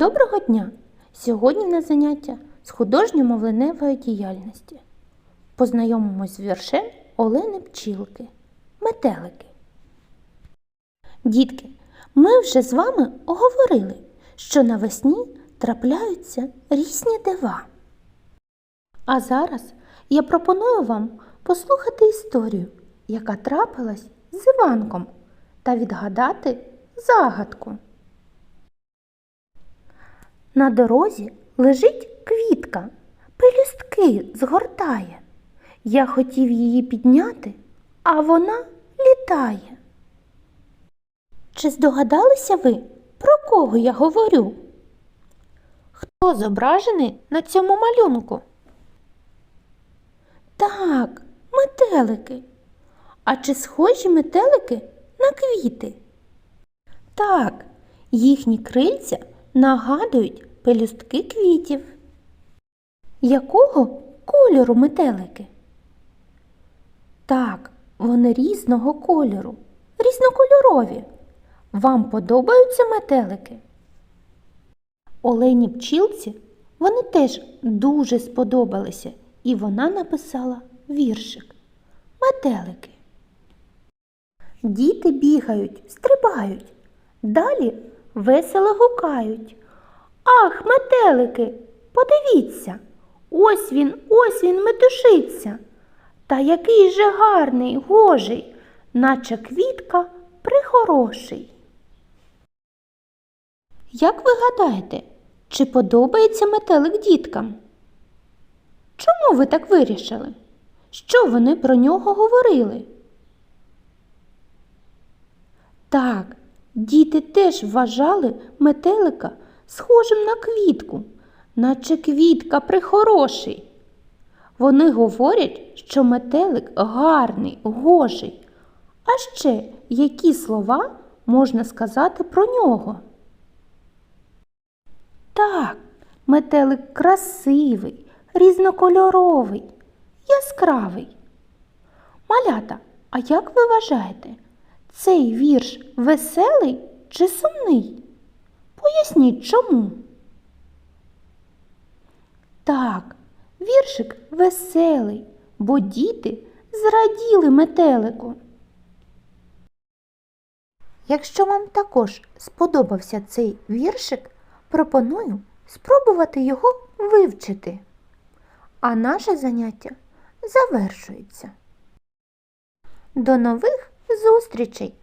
Доброго дня! Сьогодні на заняття з художньо-мовленевої діяльності. Познайомимось з віршем Олени Пчілки Метелики. Дітки, ми вже з вами оговорили, що навесні трапляються різні дива. А зараз я пропоную вам послухати історію, яка трапилась з Іванком, та відгадати загадку. На дорозі лежить квітка, пелюстки згортає. Я хотів її підняти, а вона літає. Чи здогадалися ви, про кого я говорю? Хто зображений на цьому малюнку? Так, метелики. А чи схожі метелики на квіти? Так, їхні крильця нагадують пелюстки квітів. Якого кольору метелики? Так, вони різного кольору, різнокольорові. Вам подобаються метелики? Олені пчілці вони теж дуже сподобалися, і вона написала віршик Метелики. Діти бігають, стрибають, далі весело гукають. Ах, метелики, подивіться, ось він, ось він метушиться. Та який же гарний, гожий, наче квітка прихороший. Як ви гадаєте, чи подобається метелик діткам? Чому ви так вирішили? Що вони про нього говорили? Так, діти теж вважали метелика схожим на квітку, наче квітка прихороший. Вони говорять, що метелик гарний, гожий. А ще які слова можна сказати про нього? Так, метелик красивий, різнокольоровий, яскравий. Малята, а як ви вважаєте, цей вірш веселий чи сумний? Поясніть чому. Так, віршик веселий, бо діти зраділи метелику. Якщо вам також сподобався цей віршик, пропоную спробувати його вивчити. А наше заняття завершується. До нових зустрічей!